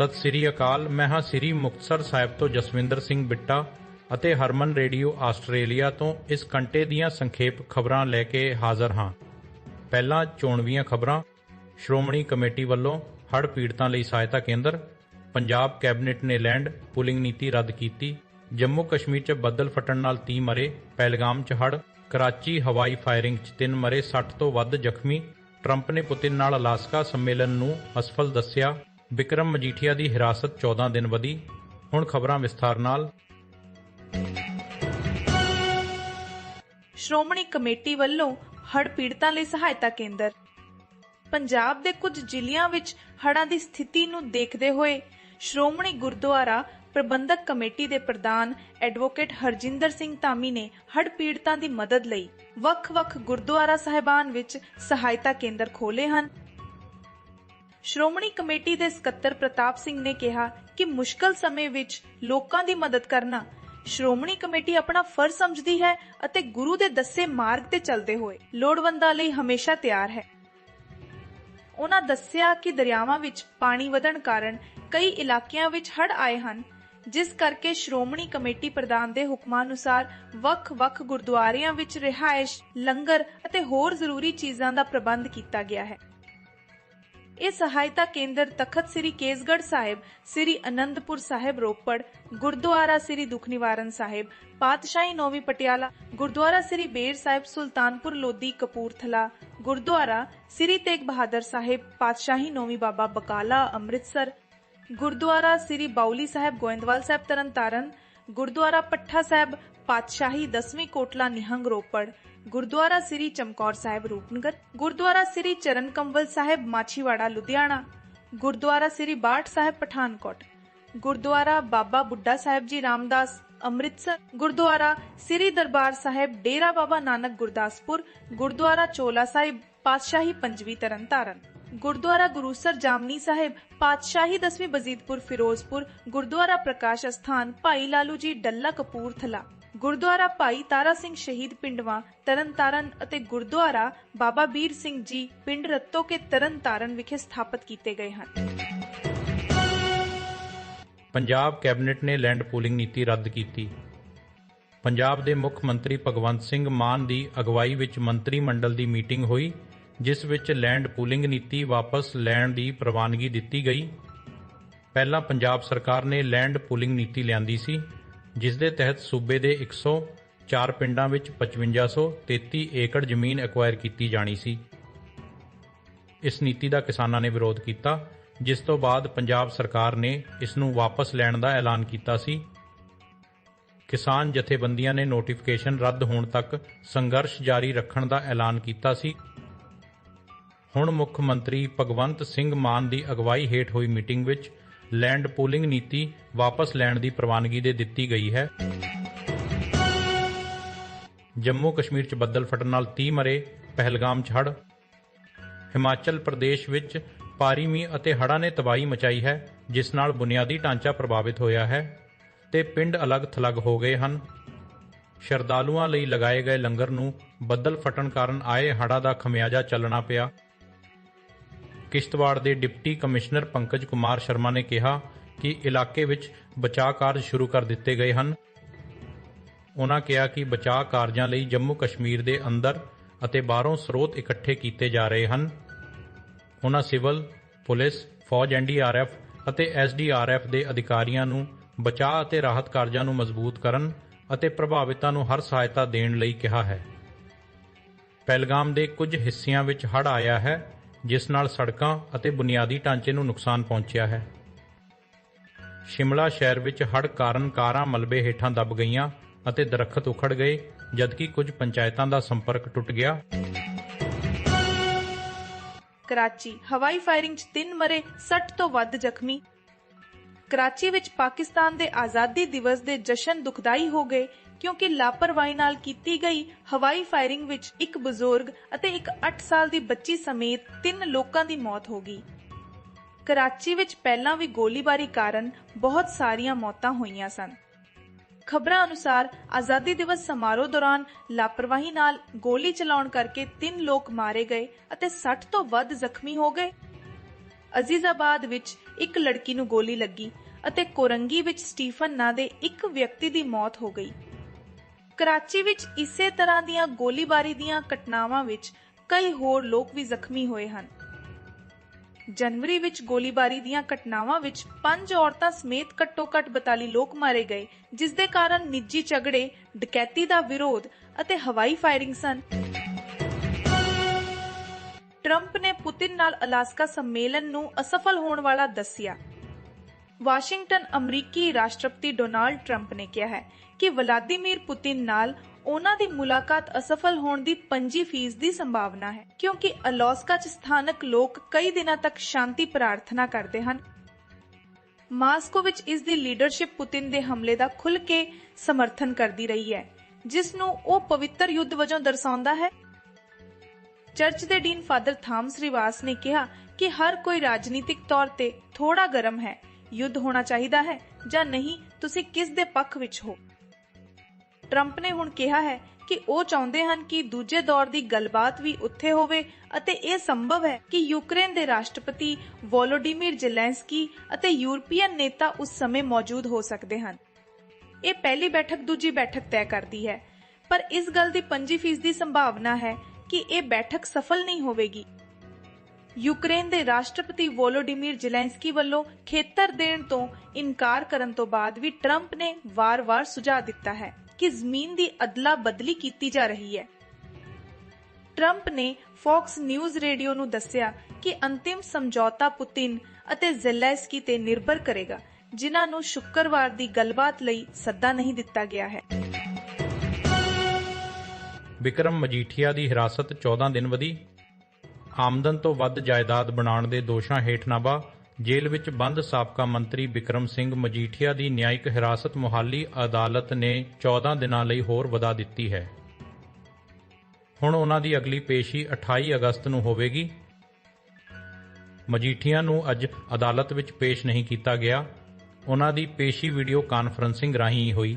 ਸਤਿ ਸ੍ਰੀ ਅਕਾਲ ਮੈਂ ਹਾਂ ਸ੍ਰੀ ਮੁਕਤਸਰ ਸਾਹਿਬ ਤੋਂ ਜਸਵਿੰਦਰ ਸਿੰਘ ਬਿੱਟਾ ਅਤੇ ਹਰਮਨ ਰੇਡੀਓ ਆਸਟ੍ਰੇਲੀਆ ਤੋਂ ਇਸ ਘੰਟੇ ਦੀਆਂ ਸੰਖੇਪ ਖਬਰਾਂ ਲੈ ਕੇ ਹਾਜ਼ਰ ਹਾਂ। ਪਹਿਲਾਂ ਚੋਣਵੀਆਂ ਖਬਰਾਂ। ਸ਼੍ਰੋਮਣੀ ਕਮੇਟੀ ਵੱਲੋਂ ਹੜ੍ਹ ਪੀੜਤਾਂ ਲਈ ਸਹਾਇਤਾ ਕੇਂਦਰ। ਪੰਜਾਬ ਕੈਬਨਿਟ ਨੇ ਲੈਂਡ ਪੁਲਿੰਗ ਨੀਤੀ ਰੱਦ ਕੀਤੀ। ਜੰਮੂ ਕਸ਼ਮੀਰ 'ਚ ਬੱਦਲ ਫਟਣ ਨਾਲ 30 ਮਰੇ, ਪਹਿਲਗਾਮ 'ਚ ਹੜ੍ਹ। ਕਰਾਚੀ ਹਵਾਈ ਫਾਇਰਿੰਗ 'ਚ 3 ਮਰੇ 60 ਤੋਂ ਵੱਧ ਜ਼ਖਮੀ। ਟਰੰਪ ਨੇ ਪੁਤਿਨ ਨਾਲ ਅਲਾਸਕਾ ਸੰਮੇਲਨ ਨੂੰ ਅਸਫਲ ਦੱਸਿਆ। ਵਿਕਰਮ ਮਜੀਠੀਆ ਦੀ ਹਿਰਾਸਤ 14 ਦਿਨ ਵਧੀ। ਹੁਣ ਖਬਰਾਂ ਵਿਸਥਾਰ ਨਾਲ। ਸ਼੍ਰੋਮਣੀ ਕਮੇਟੀ ਵੱਲੋਂ ਹੜ ਪੀੜਤਾਂ ਲਈ ਸਹਾਇਤਾ ਕੇਂਦਰ। ਪੰਜਾਬ ਦੇ ਕੁਝ ਜ਼ਿਲ੍ਹਿਆਂ ਵਿੱਚ ਹੜਾਂ ਦੀ ਸਥਿਤੀ ਨੂੰ ਦੇਖਦੇ ਹੋਏ ਸ਼੍ਰੋਮਣੀ ਗੁਰਦੁਆਰਾ ਪ੍ਰਬੰਧਕ ਕਮੇਟੀ ਦੇ ਪ੍ਰਧਾਨ ਐਡਵੋਕੇਟ ਹਰਜਿੰਦਰ ਸਿੰਘ ਧਾਮੀ ਨੇ ਹੜ ਪੀੜਤਾਂ ਦੀ ਮਦਦ ਲਈ ਵੱਖ-ਵੱਖ ਗੁਰਦੁਆਰਾ ਸਾਹਿਬਾਨ ਵਿੱਚ ਸਹਾਇਤਾ ਕੇਂਦਰ ਖੋਲੇ ਹਨ। ਸ਼੍ਰੋਮਣੀ ਕਮੇਟੀ ਦੇ ਸਕੱਤਰ ਪ੍ਰਤਾਪ ਸਿੰਘ ਨੇ ਕਿਹਾ ਕਿ ਮੁਸ਼ਕਲ ਸਮੇਂ ਵਿੱਚ ਲੋਕਾਂ ਦੀ ਮਦਦ ਕਰਨਾ ਸ਼੍ਰੋਮਣੀ ਕਮੇਟੀ ਆਪਣਾ ਫਰਜ਼ ਸਮਝਦੀ ਹੈ ਅਤੇ ਗੁਰੂ ਦੇ ਦੱਸੇ ਮਾਰਗ ਤੇ ਚੱਲਦੇ ਹੋਏ ਲੋੜਵੰਦਾਂ ਲਈ ਹਮੇਸ਼ਾ ਤਿਆਰ ਹੈ। ਉਹਨਾਂ ਦੱਸਿਆ ਕਿ ਦਰਿਆਵਾਂ ਵਿੱਚ ਪਾਣੀ ਵਧਣ ਕਾਰਨ ਕਈ ਇਲਾਕਿਆਂ ਵਿੱਚ ਹੜ ਆਏ ਹਨ, ਜਿਸ ਕਰਕੇ ਸ਼੍ਰੋਮਣੀ ਕਮੇਟੀ ਪ੍ਰਧਾਨ ਦੇ ਹੁਕਮਾਂ ਅਨੁਸਾਰ ਵੱਖ-ਵੱਖ ਗੁਰਦੁਆਰਿਆਂ ਵਿੱਚ ਰਿਹਾਇਸ਼, ਲੰਗਰ ਅਤੇ ਹੋਰ ਜ਼ਰੂਰੀ ਚੀਜ਼ਾਂ ਦਾ ਪ੍ਰਬੰਧ ਕੀਤਾ ਗਿਆ ਹੈ। ਇਹ ਸਹਾਇਤਾ ਕੇਂਦਰ ਤਖਤ ਸ੍ਰੀ ਕੇਸਗੜ੍ਹ ਸਾਹਿਬ, ਸ੍ਰੀ ਅਨੰਦਪੁਰ ਸਾਹਿਬ, ਰੋਪੜ, ਗੁਰਦੁਆਰਾ ਸ੍ਰੀ ਦੁਖ ਸਾਹਿਬ, ਪਾਤਸ਼ਾਹੀ ਨੌਵੀਂ ਪਟਿਆਲਾ, ਗੁਰਦੁਆਰਾ ਸ੍ਰੀ ਬੇਰ ਸਾਹਿਬ, ਸੁਲਤਾਨਪੁਰ ਲੋਧੀ, ਕਪੂਰਥਲਾ, ਗੁਰਦੁਆਰਾ ਸ੍ਰੀ ਤੇਗ ਬਹਾਦਰ ਸਾਹਿਬ, ਪਾਤਸ਼ਾਹੀ ਨੌਵੀਂ ਬਾਬਾ ਬਕਾਲਾ, ਅੰਮ੍ਰਿਤਸਰ, ਗੁਰਦੁਆਰਾ ਸ੍ਰੀ ਬਾਉਲੀ ਸਾਹਿਬ, ਗੋਇੰਦਵਾਲ ਸਾਹਿਬ, ਤਰਨਤਾਰਨ, ਗੁਰਦੁਆਰਾ ਪੱਠਾ ਸਾਹਿਬ ਪਾਤਸ਼ਾਹੀ ਦਸਵੀਂ ਕੋਟਲਾ ਨਿਹੰਗ ਰੋਪੜ ਗੁਰਦੁਆਰਾ ਸ੍ਰੀ ਚਮਕੌਰ ਸਾਹਿਬ ਰੂਪਨਗਰ ਗੁਰਦੁਆਰਾ ਸ੍ਰੀ ਚਰਨ ਕੰਵਲ ਸਾਹਿਬ ਮਾਛੀਵਾੜਾ ਲੁਧਿਆਣਾ ਗੁਰਦੁਆਰਾ ਸ੍ਰੀ ਬਾਠ ਸਾਹਿਬ ਪਠਾਨਕੋਟ ਗੁਰਦੁਆਰਾ ਬਾਬਾ ਬੁੱਢਾ ਸਾਹਿਬ ਜੀ ਰਾਮਦਾਸ ਅੰਮ੍ਰਿਤਸਰ ਗੁਰਦੁਆਰਾ ਸ੍ਰੀ ਦਰਬਾਰ ਸਾਹਿਬ ਡੇਰਾ ਬਾਬਾ ਨਾਨਕ ਗੁਰਦਾਸਪੁਰ ਗੁਰਦੁਆਰਾ ਚੋਲਾ ਸਾਹਿਬ ਪਾਤਸ਼ਾਹੀ ਪੰਜਵੀਂ ਤਰਨਤਾਰਨ ਗੁਰਦੁਆਰਾ ਗੁਰੂਸਰ ਜਾਮਨੀ ਸਾਹਿਬ ਪਾਤਸ਼ਾਹੀ ਦਸਵੀਂ ਬਜ਼ੀਦਪੁਰ ਫਿਰੋਜ਼ਪੁਰ ਗੁਰਦੁਆਰਾ ਪ੍ਰਕਾਸ਼ ਅਸਥਾਨ ਭਾਈ ਲਾਲੂ ਜੀ ਡੱਲਾ ਕਪੂਰਥਲਾ ਗੁਰਦੁਆਰਾ ਭਾਈ ਤਾਰਾ ਸਿੰਘ ਸ਼ਹੀਦ ਪਿੰਡਵਾ ਤਰਨਤਾਰਨ ਅਤੇ ਗੁਰਦੁਆਰਾ ਬਾਬਾ ਵੀਰ ਸਿੰਘ ਜੀ ਪਿੰਡ ਰੱਤੋ ਕੇ ਤਰਨਤਾਰਨ ਵਿਖੇ ਸਥਾਪਿਤ ਕੀਤੇ ਗਏ ਹਨ। ਪੰਜਾਬ ਕੈਬਨਿਟ ਨੇ ਲੈਂਡ ਪੂਲਿੰਗ ਨੀਤੀ ਰੱਦ ਕੀਤੀ। ਪੰਜਾਬ ਦੇ ਮੁੱਖ ਮੰਤਰੀ ਭਗਵੰਤ ਸਿੰਘ ਮਾਨ ਦੀ ਅਗਵਾਈ ਵਿੱਚ ਮੰਤਰੀ ਮੰਡਲ ਦੀ ਮੀਟਿੰਗ ਹੋਈ, ਜਿਸ ਵਿੱਚ ਲੈਂਡ ਪੂਲਿੰਗ ਨੀਤੀ ਵਾਪਸ ਲੈਣ ਦੀ ਪ੍ਰਵਾਨਗੀ ਦਿੱਤੀ ਗਈ। ਪਹਿਲਾਂ ਪੰਜਾਬ ਸਰਕਾਰ ਨੇ ਲੈਂਡ ਪੂਲਿੰਗ ਨੀਤੀ ਲਿਆਂਦੀ ਸੀ ਜਿਸ ਦੇ ਤਹਿਤ ਸੂਬੇ ਦੇ 104 ਪਿੰਡਾਂ ਵਿੱਚ 5533 ਏਕੜ ਜ਼ਮੀਨ ਐਕਵਾਇਰ ਕੀਤੀ ਜਾਣੀ ਸੀ। ਇਸ ਨੀਤੀ ਦਾ ਕਿਸਾਨਾਂ ਨੇ ਵਿਰੋਧ ਕੀਤਾ, ਜਿਸ ਤੋਂ ਬਾਅਦ ਪੰਜਾਬ ਸਰਕਾਰ ਨੇ ਇਸ ਨੂੰ ਵਾਪਸ ਲੈਣ ਦਾ ਐਲਾਨ ਕੀਤਾ ਸੀ। ਕਿਸਾਨ ਜਥੇਬੰਦੀਆਂ ਨੇ ਨੋਟੀਫਿਕੇਸ਼ਨ ਰੱਦ ਹੋਣ ਤੱਕ ਸੰਘਰਸ਼ ਜਾਰੀ ਰੱਖਣ ਦਾ ਐਲਾਨ ਕੀਤਾ ਸੀ। ਹੁਣ ਮੁੱਖ ਮੰਤਰੀ ਭਗਵੰਤ ਸਿੰਘ ਮਾਨ ਦੀ ਅਗਵਾਈ ਹੇਠ ਹੋਈ ਮੀਟਿੰਗ ਵਿੱਚ ਲੈਂਡ ਪੂਲਿੰਗ ਨੀਤੀ ਵਾਪਸ ਲੈਣ ਦੀ ਪ੍ਰਵਾਨਗੀ ਦੇ ਦਿੱਤੀ ਗਈ ਹੈ। ਜੰਮੂ ਕਸ਼ਮੀਰ 'ਚ ਬੱਦਲ ਫਟਣ ਨਾਲ 30 ਮਰੇ ਪਹਿਲਗਾਮ 'ਚ ਹੜ੍ਹ। ਹਿਮਾਚਲ ਪ੍ਰਦੇਸ਼ ਵਿੱਚ ਭਾਰੀ ਮੀਂਹ ਅਤੇ ਹੜ੍ਹਾਂ ਨੇ ਤਬਾਹੀ ਮਚਾਈ ਹੈ, ਜਿਸ ਨਾਲ ਬੁਨਿਆਦੀ ਢਾਂਚਾ ਪ੍ਰਭਾਵਿਤ ਹੋਇਆ ਹੈ ਤੇ ਪਿੰਡ ਅਲੱਗ-ਥਲੱਗ ਹੋ ਗਏ ਹਨ। ਸ਼ਰਧਾਲੂਆਂ ਲਈ ਲਗਾਏ ਗਏ ਲੰਗਰ ਨੂੰ ਬੱਦਲ ਫਟਣ ਕਾਰਨ ਆਏ ਹੜ੍ਹਾਂ ਦਾ ਖਮਿਆਜਾ ਚੱਲਣਾ ਪਿਆ। ਕਿਸ਼ਤਵਾੜ ਦੇ ਡਿਪਟੀ ਕਮਿਸ਼ਨਰ ਪੰਕਜ ਕੁਮਾਰ ਸ਼ਰਮਾ ਨੇ ਕਿਹਾ ਕਿ ਇਲਾਕੇ ਵਿੱਚ ਬਚਾਅ ਕਾਰਜ ਸ਼ੁਰੂ ਕਰ ਦਿੱਤੇ ਗਏ ਹਨ। ਉਹਨਾਂ ਕਿਹਾ ਕਿ ਬਚਾਅ ਕਾਰਜਾਂ ਲਈ ਜੰਮੂ ਕਸ਼ਮੀਰ ਦੇ ਅੰਦਰ ਅਤੇ ਬਾਹਰੋਂ ਸਰੋਤ ਇਕੱਠੇ ਕੀਤੇ ਜਾ ਰਹੇ ਹਨ। ਉਹਨਾਂ ਸਿਵਲ, ਪੁਲਿਸ, ਫੌਜ ਐਨਡੀਆਰਐਫ ਅਤੇ ਐਸਡੀਆਰਐਫ ਦੇ ਅਧਿਕਾਰੀਆਂ ਨੂੰ ਬਚਾਅ ਅਤੇ ਰਾਹਤ ਕਾਰਜਾਂ ਨੂੰ ਮਜ਼ਬੂਤ ਕਰਨ ਅਤੇ ਪ੍ਰਭਾਵਿਤਾਂ ਨੂੰ ਹਰ ਸਹਾਇਤਾ ਦੇਣ ਲਈ ਕਿਹਾ ਹੈ। ਪਹਿਲਗਾਮ ਦੇ ਕੁਝ ਹਿੱਸਿਆਂ ਵਿੱਚ ਹੜ੍ਹ ਆਇਆ ਹੈ ਜਿਸ ਨਾਲ ਸੜਕਾਂ ਅਤੇ ਬੁਨਿਆਦੀ ਢਾਂਚੇ ਨੂੰ ਨੁਕਸਾਨ ਪਹੁੰਚਿਆ ਹੈ। ਸ਼ਿਮਲਾ ਸ਼ਹਿਰ ਵਿੱਚ ਹੜ੍ਹ ਕਾਰਨ ਕਾਰਾਂ ਮਲਬੇ ਹੇਠਾਂ ਦਬ ਗਈਆਂ ਅਤੇ ਦਰਖਤ ਉਖੜ ਗਏ, ਜਦਕਿ ਕੁਝ ਪੰਚਾਇਤਾਂ ਦਾ ਸੰਪਰਕ ਟੁੱਟ ਗਿਆ। ਕਰਾਚੀ, ਹਵਾਈ ਫਾਇਰਿੰਗ 'ਚ 3 ਮਰੇ 60 ਤੋਂ ਵੱਧ ਜ਼ਖਮੀ। ਕਰਾਚੀ ਵਿੱਚ ਪਾਕਿਸਤਾਨ ਦੇ ਆਜ਼ਾਦੀ ਦਿਵਸ ਦੇ ਜਸ਼ਨ ਦੁਖਦਾਈ ਹੋ ਗਏ ਕਿਉਂਕਿ ਲਾਪਰਵਾਹੀ ਨਾਲ ਕੀਤੀ ਗਈ ਹਵਾਈ ਫਾਇਰਿੰਗ ਵਿੱਚ ਇੱਕ ਬਜ਼ੁਰਗ ਅਤੇ ਇੱਕ 8 ਸਾਲ ਦੀ ਬੱਚੀ ਸਮੇਤ ਤਿੰਨ ਲੋਕਾਂ ਦੀ ਮੌਤ ਹੋ ਗਈ। ਕਰਾਚੀ ਵਿੱਚ ਪਹਿਲਾਂ ਵੀ ਗੋਲੀਬਾਰੀ ਕਾਰਨ ਬਹੁਤ ਸਾਰੀਆਂ ਮੌਤਾਂ ਹੋਈਆਂ ਸਨ। ਖਬਰਾਂ ਅਨੁਸਾਰ ਆਜ਼ਾਦੀ ਦਿਵਸ ਸਮਾਰੋਹ ਦੌਰਾਨ ਲਾਪਰਵਾਹੀ ਨਾਲ ਗੋਲੀ ਚਲਾਉਣ ਕਰਕੇ ਤਿੰਨ ਲੋਕ ਮਾਰੇ ਗਏ ਅਤੇ 60 ਤੋਂ ਵੱਧ ਜ਼ਖਮੀ ਹੋ ਗਏ। ਅਜ਼ੀਜ਼ਾਬਾਦ ਵਿੱਚ ਇੱਕ ਲੜਕੀ ਨੂੰ ਗੋਲੀ ਲੱਗੀ ਅਤੇ ਕੋਰੰਗੀ ਵਿੱਚ ਸਟੀਫਨ ਨਾਂ ਦੇ ਇੱਕ ਵਿਅਕਤੀ ਦੀ ਮੌਤ ਹੋ ਗਈ। ਕਰਾਚੀ ਵਿੱਚ ਇਸੇ ਤਰ੍ਹਾਂ ਦੀਆਂ ਗੋਲੀਬਾਰੀ ਦੀਆਂ ਘਟਨਾਵਾਂ ਵਿੱਚ ਕਈ ਹੋਰ ਲੋਕ ਵੀ ਜ਼ਖਮੀ ਹੋਏ ਹਨ ਜਨਵਰੀ ਵਿੱਚ ਗੋਲੀਬਾਰੀ ਦੀਆਂ ਘਟਨਾਵਾਂ ਵਿੱਚ ਪੰਜ ਔਰਤਾਂ ਸਮੇਤ ਘੱਟੋ-ਘੱਟ 42 ਲੋਕ ਮਾਰੇ ਗਏ ਜਿਸ ਦੇ ਕਾਰਨ ਨਿੱਜੀ ਝਗੜੇ, ਡਕੈਤੀ ਦਾ ਵਿਰੋਧ ਅਤੇ ਹਵਾਈ ਫਾਇਰਿੰਗ ਸਨ। ਟਰੰਪ ਨੇ ਪੁਤਿਨ ਨਾਲ ਅਲਾਸਕਾ ਸੰਮੇਲਨ ਨੂੰ ਅਸਫਲ ਹੋਣ ਵਾਲਾ ਦੱਸਿਆ। ਵਾਸ਼ਿੰਗਟਨ ਅਮਰੀਕੀ ਰਾਸ਼ਟਰਪਤੀ ਡੋਨਾਲਡ ਟਰੰਪ ਨੇ ਕਿਹਾ ਹੈ ਕਿ ਵਲਾਦੀਮੀਰ ਪੁਤਿਨ ਨਾਲ ਉਹਨਾਂ ਦੀ ਮੁਲਾਕਾਤ ਅਸਫਲ ਹੋਣ ਦੀ 25% ਦੀ ਸੰਭਾਵਨਾ ਹੈ, ਕਿਉਂਕਿ ਅਲਾਸਕਾ 'ਚ ਸਥਾਨਕ ਲੋਕ ਕਈ ਦਿਨਾਂ ਤੱਕ ਸ਼ਾਂਤੀ ਪ੍ਰਾਰਥਨਾ ਕਰਦੇ ਹਨ। ਮਾਸਕੋ ਵਿੱਚ ਇਸ ਦੀ ਲੀਡਰਸ਼ਿਪ ਪੁਤਿਨ ਦੇ ਹਮਲੇ ਦਾ ਖੁੱਲ੍ਹ ਕੇ ਸਮਰਥਨ ਕਰਦੀ ਰਹੀ ਹੈ, ਜਿਸ ਨੂੰ ਉਹ ਪਵਿੱਤਰ ਯੁੱਧ ਵਜੋਂ ਦਰਸਾਉਂਦਾ ਹੈ। ਚਰਚ ਦੇ ਡੀਨ ਫਾਦਰ ਥਾਮਸ ਰਿਵਾਸ ਨੇ ਕਿਹਾ ਕਿ ਹਰ ਕੋਈ ਰਾਜਨੀਤਿਕ ਤੌਰ ਤੇ ਥੋੜਾ ਗਰਮ ਹੈ ਯੁੱਧ ਹੋਣਾ ਚਾਹੀਦਾ ਹੈ ਜਾਂ ਨਹੀਂ, ਤੁਸੀਂ ਕਿਸ ਦੇ ਪੱਖ ਵਿੱਚ ਹੋ? ਟਰੰਪ ਨੇ ਹੁਣ ਕਿਹਾ ਹੈ ਕਿ ਉਹ ਚਾਹੁੰਦੇ ਹਨ ਕਿ ਦੂਜੇ ਦੌਰ ਦੀ ਗੱਲਬਾਤ ਵੀ ਉੱਥੇ ਹੋਵੇ ਅਤੇ ਇਹ ਸੰਭਵ ਹੈ ਕਿ ਯੂਕਰੇਨ ਦੇ ਰਾਸ਼ਟਰਪਤੀ ਵੋਲੋਡੀਮੀਰ ਜ਼ੈਲੈਂਸਕੀ ਅਤੇ ਯੂਰਪੀਅਨ ਨੇਤਾ ਉਸ ਸਮੇਂ ਮੌਜੂਦ ਹੋ ਸਕਦੇ ਹਨ। ਇਹ ਪਹਿਲੀ ਬੈਠਕ ਦੂਜੀ ਬੈਠਕ ਤੈਅ ਕਰਦੀ ਹੈ। ਪਰ ਇਸ ਗੱਲ ਦੀ 25% ਦੀ ਸੰਭਾਵਨਾ ਹੈ ਕਿ ਇਹ ਬੈਠਕ ਸਫਲ ਨਹੀਂ ਹੋਵੇਗੀ। ਯੂਕਰੇਨ ਦੇ ਰਾਸ਼ਟਰਪਤੀ ਵੋਲੋਡੀਮੀਰ ਜ਼ੈਲੈਂਸਕੀ ਵੱਲੋਂ ਖੇਤਰ ਦੇਣ ਤੋਂ ਇਨਕਾਰ ਕਰਨ ਤੋਂ ਬਾਅਦ ਵੀ ਟਰੰਪ ਨੇ ਵਾਰ-ਵਾਰ ਸੁਝਾਅ ਦਿੱਤਾ ਹੈ ਕਿ ਜ਼ਮੀਨ ਦੀ ਅਦਲਾ ਬਦਲੀ ਕੀਤੀ ਜਾ ਰਹੀ ਹੈ। ਟਰੰਪ ਨੇ ਫੌਕਸ ਨਿਊਜ਼ ਰੇਡੀਓ ਨੂੰ ਦੱਸਿਆ ਕਿ ਅੰਤਿਮ ਸਮਝੌਤਾ ਪੁਤਿਨ ਅਤੇ ਜ਼ੈਲੈਂਸਕੀ ਤੇ ਨਿਰਭਰ ਕਰੇਗਾ, ਜਿਨ੍ਹਾਂ ਨੂੰ ਸ਼ੁੱਕਰਵਾਰ ਦੀ ਗੱਲਬਾਤ ਲਈ ਸੱਦਾ ਨਹੀਂ ਦਿੱਤਾ ਗਿਆ ਹੈ। ਵਿਕਰਮ ਮਜੀਠੀਆ ਦੀ ਹਿਰਾਸਤ 14 ਦਿਨ ਵਧੀ। ਆਮਦਨ ਤੋਂ ਵੱਧ ਜਾਇਦਾਦ ਬਣਾਉਣ ਦੇ ਦੋਸ਼ਾਂ ਹੇਠ ਨਾਬਾ, ਜੇਲ੍ਹ ਵਿੱਚ ਬੰਦ ਸਾਬਕਾ ਮੰਤਰੀ ਵਿਕਰਮ ਸਿੰਘ ਮਜੀਠੀਆ ਦੀ ਨਿਆਇਕ ਹਿਰਾਸਤ ਮੁਹਾਲੀ ਅਦਾਲਤ ਨੇ 14 ਦਿਨਾਂ ਲਈ ਹੋਰ ਵਧਾ ਦਿੱਤੀ ਹੈ। ਹੁਣ ਉਹਨਾਂ ਦੀ ਅਗਲੀ ਪੇਸ਼ੀ 28 ਅਗਸਤ ਨੂੰ ਹੋਵੇਗੀ। ਮਜੀਠੀਆ ਨੂੰ ਅੱਜ ਅਦਾਲਤ ਵਿੱਚ ਪੇਸ਼ ਨਹੀਂ ਕੀਤਾ ਗਿਆ। ਉਹਨਾਂ ਦੀ ਪੇਸ਼ੀ ਵੀਡੀਓ ਕਾਨਫਰੰਸਿੰਗ ਰਾਹੀਂ ਹੋਈ।